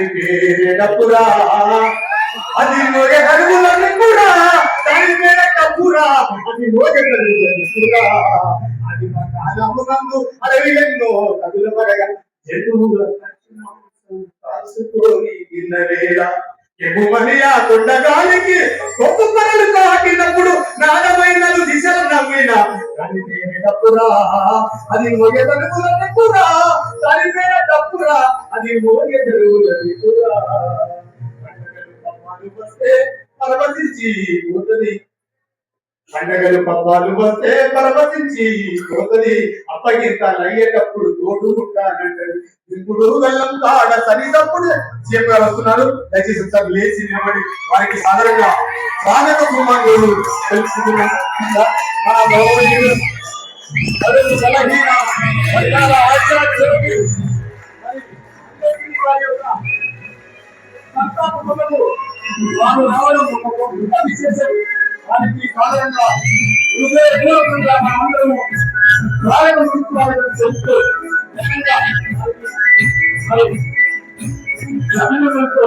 దాని పేరే డప్పురా అది నోగే కడుగులన్నీ కూడా. దాని పేరే అది కూడా. అది మా జంతువుల కాసుకొని కాకినప్పుడు నాదమైనది దిశలు నమ్మిన దాని డప్పురా అది మోగెదలుగులన్నప్పురా దాని పేరే డప్పురా అది మోగెదలుగులన్నప్పురా పండగలు పబ్బాలు వస్తే పరమశించి పోతుంది. పండగలు పబ్బాలు వస్తే పరవశించి పోతుంది. అప్పగింతాలు అయ్యేటప్పుడు తోడు ఉంటానంటాడు. ఇప్పుడు వెళ్ళం కాడ సరిదప్పుడు సీఎం గారు వస్తున్నారు దయచేసి ఒకసారి లేచి నిలబడి వారికి సాధారణంగా స్వాగత కుమారుడు. తెలుసుకున్నాం వారి వారు రావడం ఒక గొప్ప విశేషం వారికి హృదయపూర్వకంగా తీసుకోవాలని చెప్తూ అభినందనతో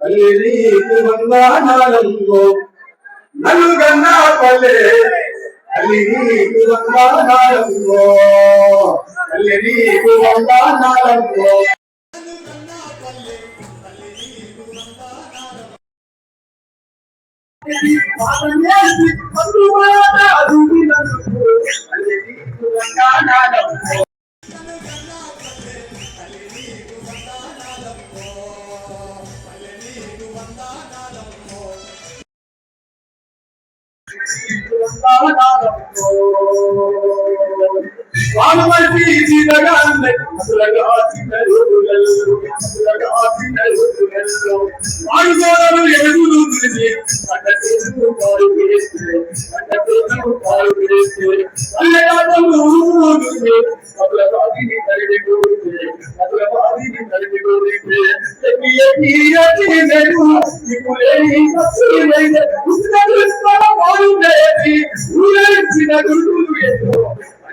పల్లె నీకు వందనాలంగో నలుగన్న పల్లె పల్లె నీకు వందనాలంగో పల్లె నీకు వందనాలంగో వందనాలంగో திருந்தாவதாகும் చిన్నగాన్నే అసలగా చిన్న రోజులలో అసలగా చిన్న రోజులలో వాడుకోవడం ఎదురు తిరిగి పంట చేతులు పాలు వేస్తే పంట చేతులు పాలు వేస్తే అల్లగాటలు ఊరుతుంది అసల బాధిని తరిగి కోరితే అసల బాధిని తరిగి కోరితే ఎక్కి ఎక్కి ఎక్కి నేను ఇప్పుడు లేని కష్టమైతే ఉత్తర పాలు వేసి ఊరేసిన గురువులు ఎన్నో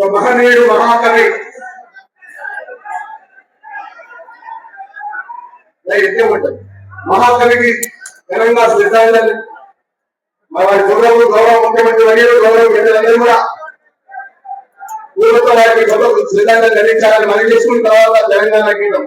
మహనీయుడు మహాకవి. మహాకవికి తెలంగాణ శ్రద్ధాంజలి మరి వారి గౌరవం గౌరవ ముఖ్యమంత్రి వర్యులు గౌరవ ప్రజలందరూ కూడా పూర్వతో వారికి గౌరవ శ్రద్ధాంజలి ధరించాలని మనం చేసుకున్న తర్వాత తెలంగాణ కీటం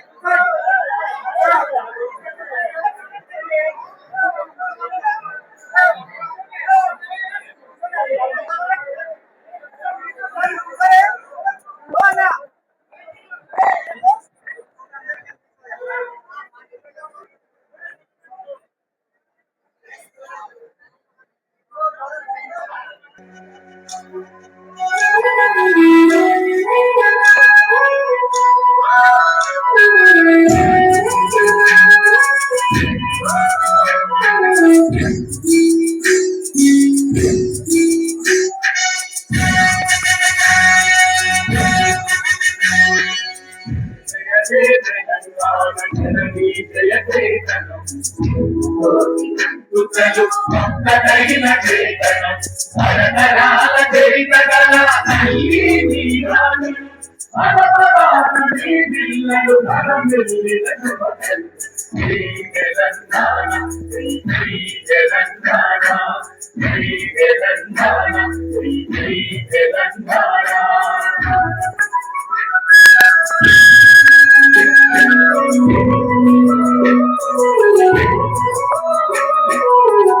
కుతలు ఒక్కటైన చేతనం తరతరాల చరితగల తల్లి నీరాను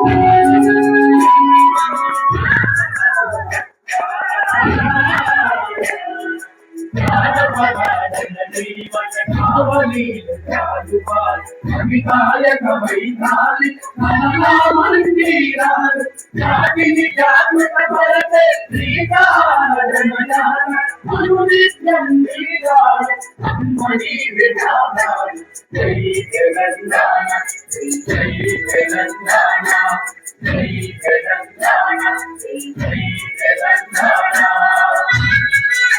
Bye-bye. పరపరాలు నీ పిల్లలు తరం వెళ్ళినను బదలు శ్రీ తెలంగాణ శ్రీ శ్రీ తెలంగాణ శ్రీ తెలంగాణ శ్రీ శ్రీ తెలంగాణ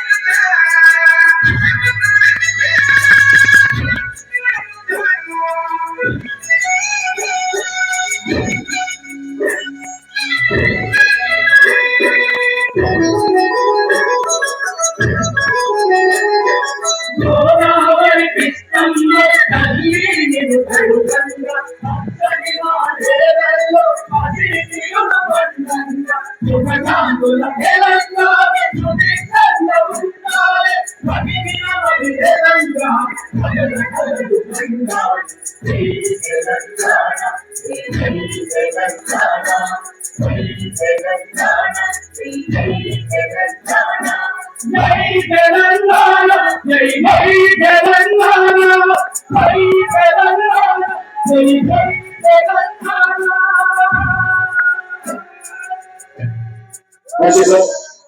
తెలంగాణ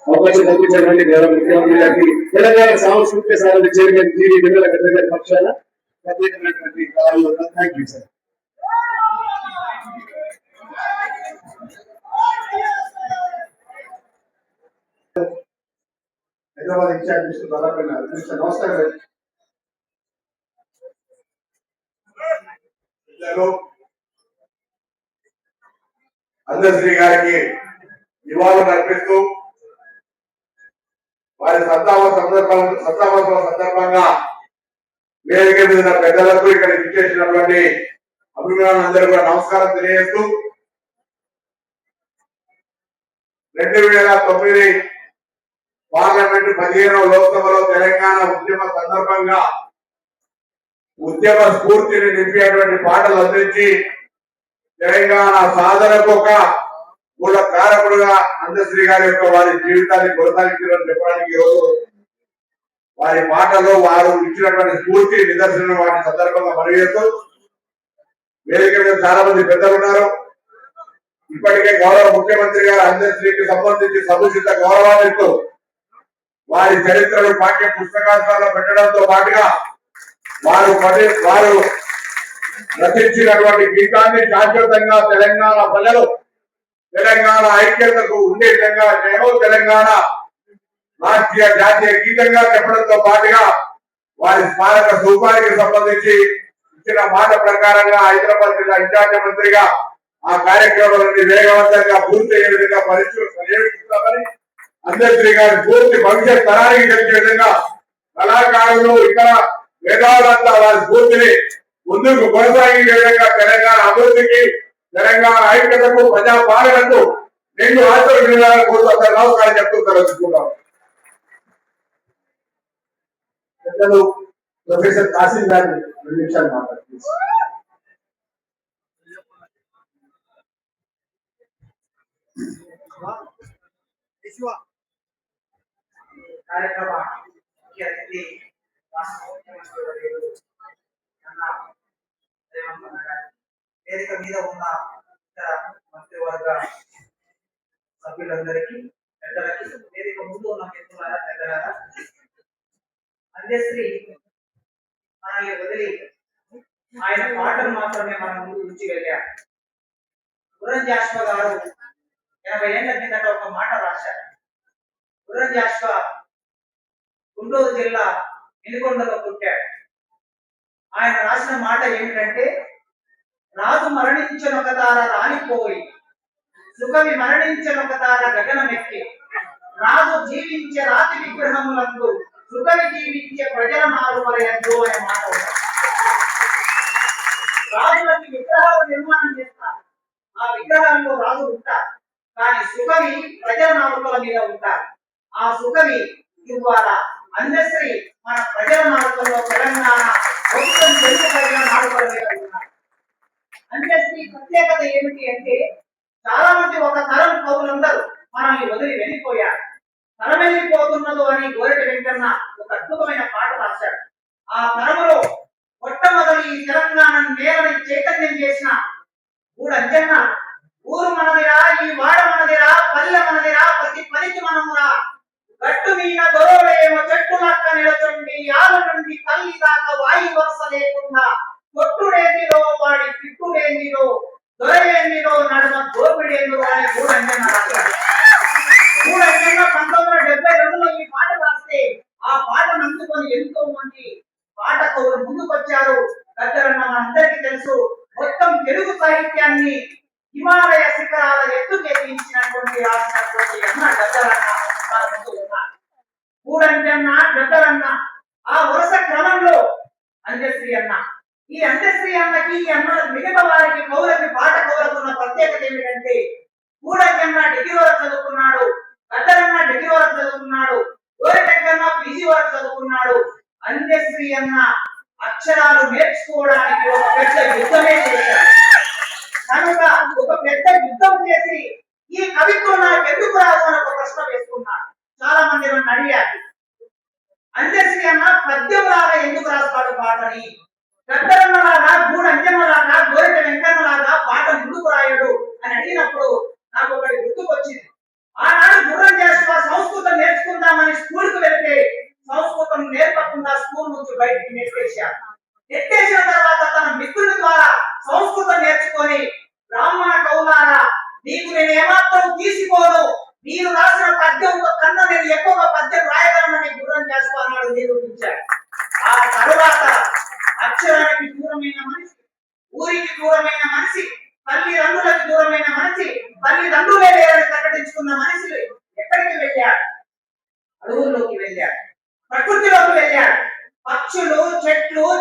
అవకాశం కల్పించినటువంటి గౌరవ ముఖ్యమంత్రి గారికి తెలంగాణ సాంస్కృతిక సాధన చైర్మన్ జీవి వెన్నెల పక్షాన ప్రత్యేకమైనటువంటి thank you sir Hyderabad incharge mister Balapalli గారు. మిస్టర్ నమస్కారం అండి. పిల్లలు అందశ్రీ గారికి నివాళులు అర్పిస్తూ వారి సత్తావ సందర్భం సత్తావత్సవం సందర్భంగా వేదిక మీద పెద్దలకు ఇక్కడ ఇచ్చేసినటువంటి అభిమానులందరూ కూడా నమస్కారం తెలియజేస్తూ రెండు వేల తొమ్మిది పార్లమెంట్ పదిహేనవ లోక్సభలో తెలంగాణ ఉద్యమ సందర్భంగా ఉద్యమ స్ఫూర్తిని నింపేటువంటి పాటలు అందించి తెలంగాణ సాధనకు ఒక మూల కారకుడుగా అందశ్రీ గారి యొక్క వారి జీవితాన్ని కొనసాగించారని చెప్పడానికి వారి పాటలో వారు ఇచ్చినటువంటి స్ఫూర్తి నిదర్శనం వారి సందర్భంగా మనవేస్తూ వేదిక మీద చాలా మంది పెద్దలు ఉన్నారు. ఇప్పటికే గౌరవ ముఖ్యమంత్రి గారు అందశ్రీకి సంబంధించి సముచిత గౌరవాన్ని ఇస్తూ వారి చరిత్రను పాఠ్య పుస్తకాలలో పెట్టడంతో పాటుగా వారు పది- వారు రచించినటువంటి గీతాన్ని శాశ్వతంగా తెలంగాణ ప్రజలు తెలంగాణ ఐక్యతకు ఉండే విధంగా జయహో తెలంగాణ రాష్ట్రీయ జాతీయ గీతంగా చెప్పడంతో పాటుగా వారి స్మారక స్థూపానికి సంబంధించి ఇచ్చిన మాట ప్రకారంగా హైదరాబాద్ జిల్లా ఇన్ఛార్జి మంత్రిగా ఆ కార్యక్రమాలన్నీ వేగవంతంగా పూర్తి అయ్యే విధంగా పరిశీలన అంబేద్కర్ గారి పూర్తి భవిష్యత్ తరానికి తెలిసే విధంగా కళాకారులు ఇతర మేధావులంతా వారి స్ఫూర్తిని ముందుకు కొనసాగించే విధంగా తెలంగాణ అభివృద్ధికి తెలంగాణ ఐక్యతకు ప్రజా పాలనకు రెండు ఆశీర్వదించాలని కోరుతూ అందరూ నమస్కారం చెప్తూ తెలుసుకుంటాం పెద్దలు ప్రొఫెసర్ కాసిం గారిని రెండు నిమిషాలు మాట్లాడుతుంది కార్యక్రమ ముఖ్య అతిథి రాష్ట్ర ముఖ్యమంత్రి వర్యులు గారు. వేదిక మీద ఉన్న ఇతర మంత్రివర్గ సభ్యులందరికీ పెద్దలకి వేదిక ముందు ఉన్న మిత్రులారా పెద్దలారా అందశ్రీ మనల్ని వదిలి ఆయన పాటలు మాత్రమే మన ముందు ఉంచి వెళ్ళారు గురం గారు ఎనభై ఏళ్ళ కిందట ఒక మాట రాశారు గుర్రం గుంటూరు జిల్లా ఎనుకొండలో పుట్టాడు. ఆయన రాసిన మాట ఏమిటంటే రాజు మరణించనొక తార రాలిపోయి సుకవి మరణించనొక తార గగనమెక్కి రాజు జీవించే రాతి విగ్రహములందు సుకవి జీవించే ప్రజల నాలుమరయందు అనే మాట రాజులకి విగ్రహాలు నిర్మాణం చేస్తారు. ఆ విగ్రహాల్లో రాజు ఉంటారు కానీ సుకవి ప్రజల నాలుకల మీద ఉంటారు ఆ సుకవి ద్వారా అందశ్రీ మన ప్రజల మార్గంలో తెలంగాణ ప్రభుత్వం తెలుగు ప్రజల మార్గంలో అందశ్రీ ప్రత్యేకత ఏమిటి అంటే చాలా మంది ఒక తరం కవులందరూ మనల్ని వదిలి వెళ్ళిపోయారు. తరం వెళ్ళిపోతున్నదో అని గోరెట వెంకన్న ఒక అద్భుతమైన పాట రాశాడు. ఆ తరములో మొట్టమొదటి ఈ తెలంగాణ నేలని చైతన్యం చేసిన మూడు అంజన్న ఊరు మనదిరా ఈ వాడ మనదిరా పల్లె మనదిరా ప్రతి పనికి మనమురా ಗಟ್ಟು ಮೀನ ದೊರೋಳೆಯೇಮ ಚೆಟ್ಟು ಲಕ್ಕ ನೆಲಚೊಂಡಿ ಯಾರು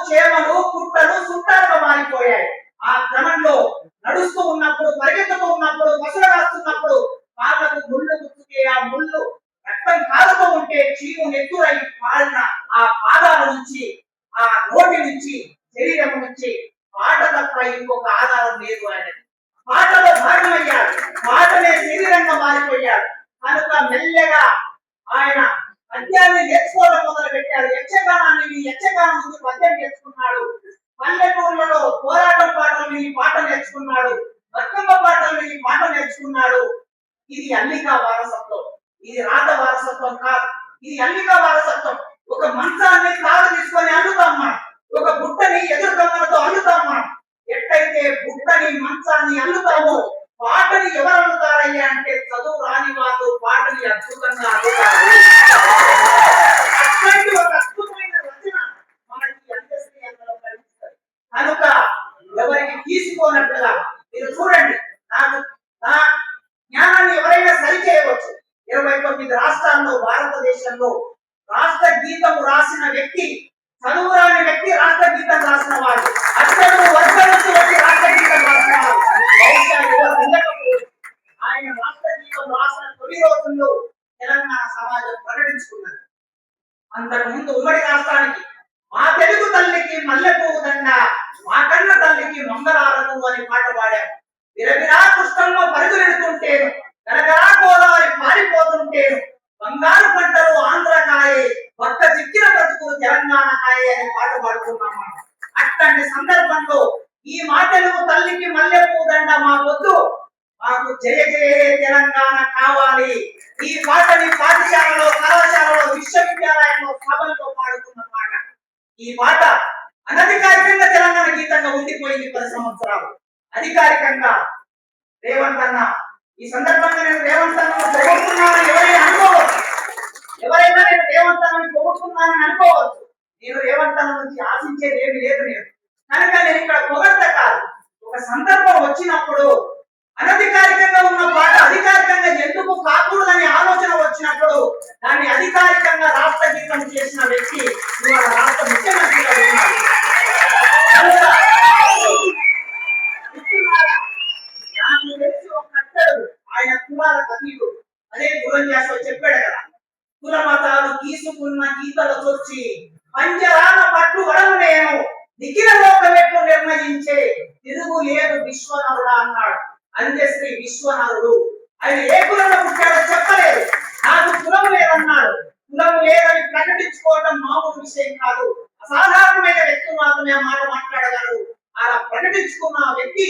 చేమలు పుట్టలు చుట్టాలుగా మారిపోయాయి. ఆ క్రమంలో నడుస్తూ ఉన్నప్పుడు పరిగెత్తుతూ ఉన్నప్పుడు పసులు రాస్తున్నప్పుడు కాళ్ళకు ముళ్ళు గుర్తుకే ఆ ముళ్ళు రక్తం కాలుతూ ఉంటే చీము నెత్తురై పాడిన ఆ పాదాల నుంచి ఆ నోటి నుంచి శరీరం నుంచి పాట తప్ప ఇంకొక ఆధారం లేదు ఆయనకి పాటలో భాగమయ్యాడు పాటనే శరీరంగా మారిపోయాడు కనుక మెల్లగా ఆయన పద్యాన్ని నేర్చుకోవడం మొదలు పెట్టాడు యక్షగానాన్ని ఈ యక్షగానం నుంచి పద్యం నేర్చుకున్నాడు పల్లెటూళ్ళలో పోరాటం పాటలు ఈ పాట నేర్చుకున్నాడు బతుకమ్మ పాటలు ఈ పాట నేర్చుకున్నాడు. ఇది అల్లిక వారసత్వం. ఇది రాత వారసత్వం కాదు. ఇది అల్లిక వారసత్వం. ఒక మంచాన్ని కాదు తీసుకొని అల్లుతాం మనం. ఒక బుట్టని ఎదురు దొంగలతో అల్లుతాం మనం. ఎట్టయితే బుట్టని మంచాన్ని అల్లుతామో పాటని ఎవరు అల్లుతారయ్యా అంటే చదువు రాని వాళ్ళు పాటని అద్భుతంగా అల్లుతారు. అట్లాంటి ఒక అద్భుతమైన రచన మనకి అందరికీ అందులో కనిపిస్తుంది కనుక ఎవరికి తీసుకోనట్టుగా మీరు చూడండి. నాకు జ్ఞానాన్ని ఎవరైనా సరి చేయవచ్చు. ఇరవై తొమ్మిది రాష్ట్రాల్లో భారతదేశంలో రాష్ట్ర గీతం రాసిన వ్యక్తి చదువురాని వ్యక్తి రాష్ట్ర గీతం రాసిన వాడు. అతను వర్గం నుంచి వచ్చి రాష్ట్ర గీతం రాసిన ఆయన రాష్ట్ర గీతం రాసిన తొలి రోజుల్లో తెలంగాణ సమాజం ప్రకటించుకున్నది. అంతకు ముందు ఉమ్మడి రాష్ట్రానికి మా తెలుగు తల్లికి మల్లెపువ్వు దండ మా కన్న తల్లికి మంగళారము అనే పాట పాడాం విరవిరా కృష్ణంలో పరుగులెడుతుంటేను గరగరా గోదావరి పారిపోతుంటేను బంగారు పంటలు ఆంధ్రకాయే ఒక్క చిక్కిన బ్రతుకులు తెలంగాణ కాయే అని పాట పాడుతున్నాం అట్లాంటి సందర్భంలో ఈ మాటలు తల్లికి మల్లెపోదండ మా వద్దు మాకు జయ జయ తెలంగాణ కావాలి. ఈ పాటని పాఠశాలలో కళాశాలలో విశ్వవిద్యాలయంలో సభల్లో పాడుతున్న పాట ఈ పాట అనధికారికంగా తెలంగాణ గీతంగా ఉండిపోయింది పది సంవత్సరాలు. అధికారికంగా రేవంత్ అన్న. ఈ సందర్భంగా నేను రేవంత్ అన్న పొగుడుతున్నానని ఎవరైనా అనుకోవచ్చు. ఎవరైనా నేను రేవంత్ అన్నని పొగుడుతున్నానని అనుకోవచ్చు. నేను రేవంత్ అన్న నుంచి ఆశించేది ఏమి లేదు నేను. కనుక నేను ఇక్కడ పొగడ్త కాదు. ఒక సందర్భం వచ్చినప్పుడు అనధికారికంగా ఉన్న పాట అధికారికంగా ఎందుకు కాకూడదని ఆలోచన వచ్చినప్పుడు దాన్ని అధికారికంగా రాష్ట్ర గీతం చేసిన వ్యక్తి ఇవాళ రాష్ట్ర ముఖ్యమంత్రిగా ఉన్నారు కనుక మిత్రులారా, నాకు తెలిసి ఒక అత్తడు ఆయన కులాల కథీయుడు అదే గురంజాసో చెప్పాడు కదా కుల మతాలు తీసుకున్న గీతలు వచ్చి పంజరాన పట్టు వడను నేను నిఖిల లోకమెట్లు నిర్ణయించే తిరుగు లేదు విశ్వనరుడా అన్నాడు అంత్యశ్రీ విశ్వనరుడు ఆయన ఏ కులంలో పుట్టాడో చెప్పలేదు నాకు కులం లేదన్నాడు కులం లేదని ప్రకటించుకోవడం మామూలు విషయం కాదు అసాధారణమైన వ్యక్తులు మాత్రమే ఆ మాట మాట్లాడగలరు. అలా ప్రకటించుకున్న వ్యక్తి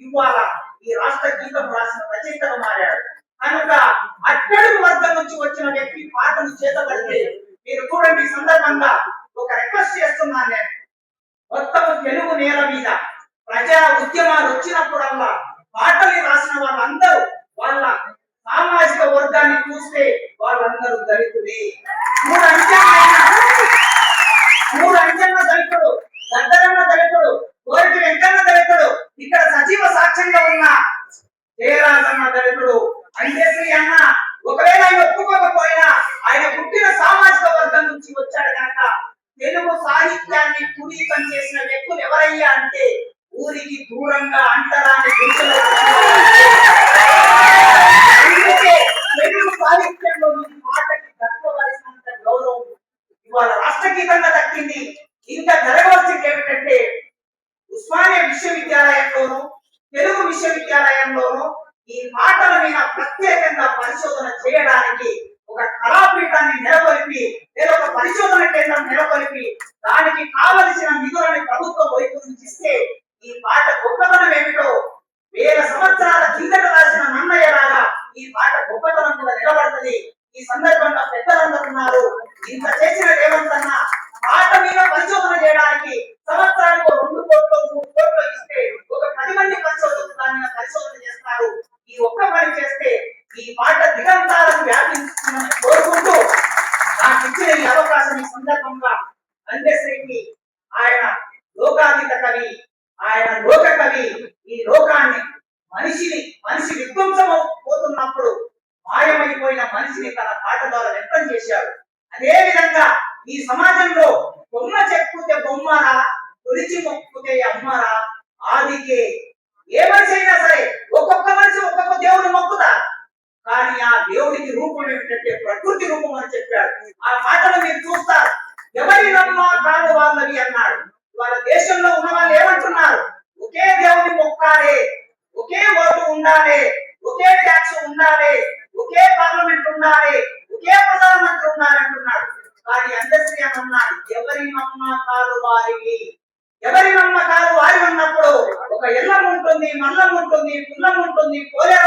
ఇవాళ ఈ రాష్ట్ర గీతం రాసిన రచయితగా మారాడు. కనుక అట్టడుగు వర్గం నుంచి వచ్చిన వ్యక్తి పాటను చేతబడితే మీరు చూడండి సందర్భంగా ఒక రిక్వెస్ట్ చేస్తున్నాను నేను. మొత్తం తెలుగు నేల మీద ప్రజా ఉద్యమాలు వచ్చినప్పుడల్లా పాటలు రాసిన వాళ్ళందరూ వాళ్ళ సామాజిక వర్గాన్ని చూస్తే వాళ్ళందరూ దళితులే. మూడు అంచెలైన మూడు అంచెన్న దళితుడు గద్దరన్న దళితుడు కోరిక వెంకన్న దళితుడు ఇక్కడ సజీవ సాక్ష్యంగా ఉన్న జయరాజన్న దళితుడు. అంజశ్రీ అన్న ఒకవేళ ఆయన ఒప్పుకోకపోయినా ఆయన పుట్టిన సామాజిక వర్గం నుంచి వచ్చాడు కనుక తెలుగు సాహిత్యాన్ని పునీతం చేసిన వ్యక్తులు ఎవరయ్యా అంటే ఊరికి దూరంగా అంటరాని గుడిసెలో అందుకే తెలుగు సాహిత్యంలో మీ మాటకి దక్కవలసినంత గౌరవం ఇవాళ రాష్ట్ర గీతంగా దక్కింది ఇంకా జరగవలసింది ఏమిటంటే ఉస్మానియా విశ్వవిద్యాలయంలోను తెలుగు విశ్వవిద్యాలయంలోను ఈ మాటల మీద ప్రత్యేకంగా పరిశోధన చేయడానికి ఒక కళాపీఠాన్ని నెలకొల్పి లేదా ఒక పరిశోధన కేంద్రం నెలకొల్పి దానికి కావలసిన నిధులని ప్రభుత్వం వైపు నుంచి ఇస్తే ఈ పాట గొప్పతనం ఏమిటో వేల సంవత్సరాల కిందట రాసిన నన్నయ్య లాగా ఈ పాట గొప్పతనం కూడా నిలబడుతుంది. ఈ సందర్భంగా పెద్దలందరున్నారు ఇంత చేసిన రేవంత్ అన్న పాట మీద పరిశోధన చేయడానికి సంవత్సరానికి రెండు కోట్లు మూడు కోట్లు ఇస్తే ఒక పది మంది పరిశోధకులు దాని మీద పరిశోధన చేస్తారు. ఈ ఒక్క పని చేస్తే ఈ పాట దిగంతాలను వ్యాపించుతుందని కోరుకుంటూ నాకు ఇచ్చిన ఈ అవకాశం ఈ సందర్భంగా అంత్యశ్రీకి ఆయన లోకాతీత కవి ఆయన లోక కవి ఈ లోకాన్ని మనిషిని మనిషి విధ్వంసం పోతున్నప్పుడు మాయమైపోయిన మనిషిని తన పాట ద్వారా వ్యక్తం చేశాడు. అదే విధంగా ఈ సమాజంలో బొమ్మ చెక్కుతే బొమ్మరా తొలిచి మొక్కుతే అమ్మరా ఆదికే ఏ మనిషి అయినా సరే ఒక్కొక్క మనిషి ఒక్కొక్క దేవుని మొక్కుతా. కానీ ఆ దేవుడికి రూపం ఏమిటంటే ప్రకృతి రూపం అని చెప్పాడు. ఆ మాటలు మీరు చూస్తారు ఎవరి నమ్మ కాదు వాళ్ళవి అన్నాడు. వాళ్ళ దేశంలో ఉన్న వాళ్ళు ఏమంటున్నారు? ఒకే దేవుని మొక్కాలే ఒకే ఓటు ఉండాలి ఒకే ట్యాక్స్ ఉండాలి ఒకే పార్లమెంట్ ఉండాలి ఒకే ప్రధానమంత్రి ఉండాలి అంటున్నాడు కానీ అందశ్రీ అని అన్నాడు ఎవరి నమ్మకాలు ఎవరి నమ్మకాలు వారి ఉన్నప్పుడు ఒక ఎల్లం ఉంటుంది మల్లం ఉంటుంది పుల్లం ఉంటుంది కోలేరం